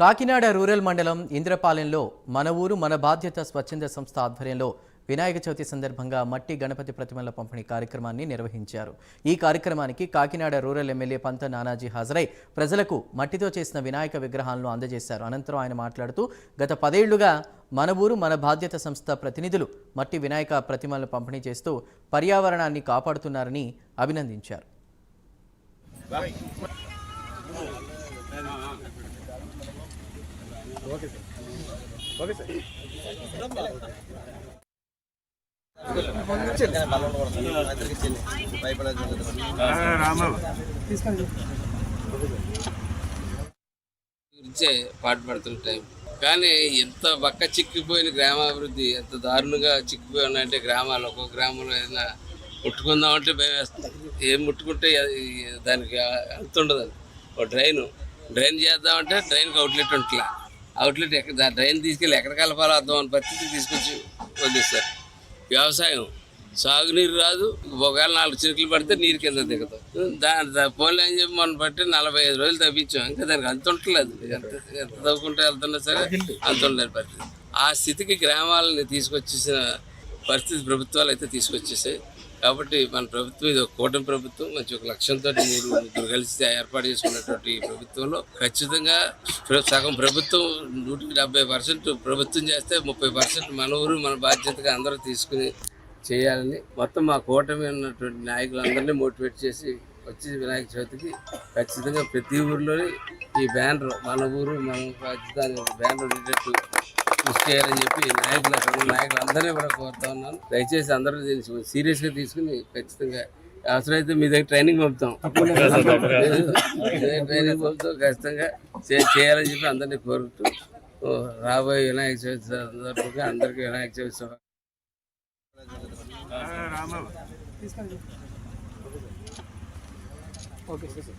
Kakinada rural మండలం ఇంద్రపాలెంలో మన ఊరు మన బాధ్యత స్వచ్ఛంద సంస్థ ఆధ్వర్యంలో వినాయక చవితి సందర్భంగా మట్టి గణపతి ప్రతిమల పంపిణీ కార్యక్రమాన్ని నిర్వహించారు. ఈ కార్యక్రమానికి కాకినాడ రూరల్ ఎమ్మెల్యే పంత నానాజీ హాజరై ప్రజలకు మట్టితో చేసిన వినాయక విగ్రహాలను అందజేశారు. అనంతరం ఆయన మాట్లాడుతూ గత పదేళ్ళుగా మన ఊరు మన బాధ్యత సంస్థ ప్రతినిధులు మట్టి వినాయక ప్రతిమలను పంపిణీ చేస్తూ పర్యావరణాన్ని కాపాడుతున్నారని అభినందించారు. గురించే పాటుపడుతున్న టైం కానీ ఎంత బక్క చిక్కిపోయిన గ్రామాభివృద్ధి ఎంత దారుణంగా చిక్కిపోయి ఉన్నాయంటే గ్రామాలు. ఒక్కొక్క గ్రామంలో ఏదైనా ముట్టుకుందామంటే భయం వేస్తుంది. ఏం ముట్టుకుంటే దానికి అంత ఉండదు ఒక డ్రైన్. డ్రైన్ చేద్దామంటే డ్రైన్కి అవుట్లెట్ ఉంటలే. అవుట్లెట్ ఎక్కడ డ్రైన్ తీసుకెళ్ళి ఎక్కడ కలపాలో అర్థం అని పరిస్థితి తీసుకొచ్చి వదిలిస్తారు వ్యవసాయం సాగునీరు రాదు ఒకవేళ నాలుగు చిరుకులు పడితే నీరు కింద దిగదు దాని దా- పోన్లే అని చెప్పి మనం బట్టి నలభై ఐదు రోజులు తప్పించాం. ఇంకా దానికి అంత ఉండలేదు ఎంత ఎంత తవ్వుకుంటే వెళ్తున్నా సరే అంత ఉండలేదు పరిస్థితి. ఆ స్థితికి గ్రామాలని తీసుకొచ్చేసిన పరిస్థితి ప్రభుత్వాలు అయితే తీసుకొచ్చేసాయి. కాబట్టి మన ప్రభుత్వం ఇది ఒక కూటమి ప్రభుత్వం మంచి ఒక లక్ష్యంతో మూడు ముగ్గురు కలిసి ఏర్పాటు చేసుకున్నటువంటి ఈ ప్రభుత్వంలో ఖచ్చితంగా ప్ర- సగం ప్రభుత్వం నూటికి డెబ్బై పర్సెంట్ ప్రభుత్వం చేస్తే ముప్పై పర్సెంట్ మన ఊరు మన బాధ్యతగా అందరూ తీసుకుని చేయాలని మొత్తం మా కూటమి ఉన్నటువంటి నాయకులందరినీ మోటివేట్ చేసి వచ్చి వినాయక చవితికి ఖచ్చితంగా ప్రతి ఊరిలోని ఈ బ్యానర్ మన ఊరు మన రాజధాని బ్యానర్ ఉండేటట్టు కృషి చేయాలని చెప్పి నాయకుల అక్కడ నాయకులు అందరినీ కూడా కోరుతా ఉన్నాను. దయచేసి అందరూ దీన్ని సీరియస్గా తీసుకుని ఖచ్చితంగా అవసరం అయితే మీ దగ్గర ట్రైనింగ్ పంపుతాం. ట్రైనింగ్ పంపుతాం ఖచ్చితంగా చేయాలని చెప్పి అందరినీ కోరుతూ రాబోయే వినాయక చవితి సందర్భంగా అందరికీ Vinayaka Chavithi okay sir sir.